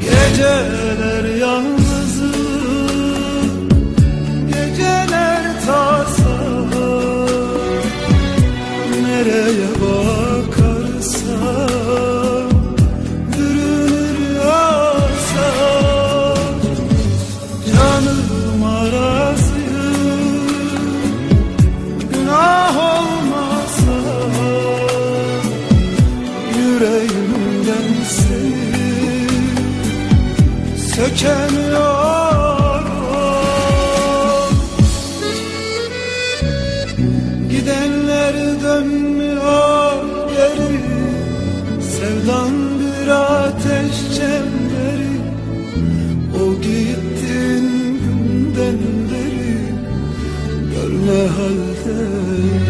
Geceler yalnızım Geceler tasa Nereye sökemiyorum Gidenler dönmüyor geri. Sevdan bir ateş çemberi. O gittin günden beri. Görme haldeyim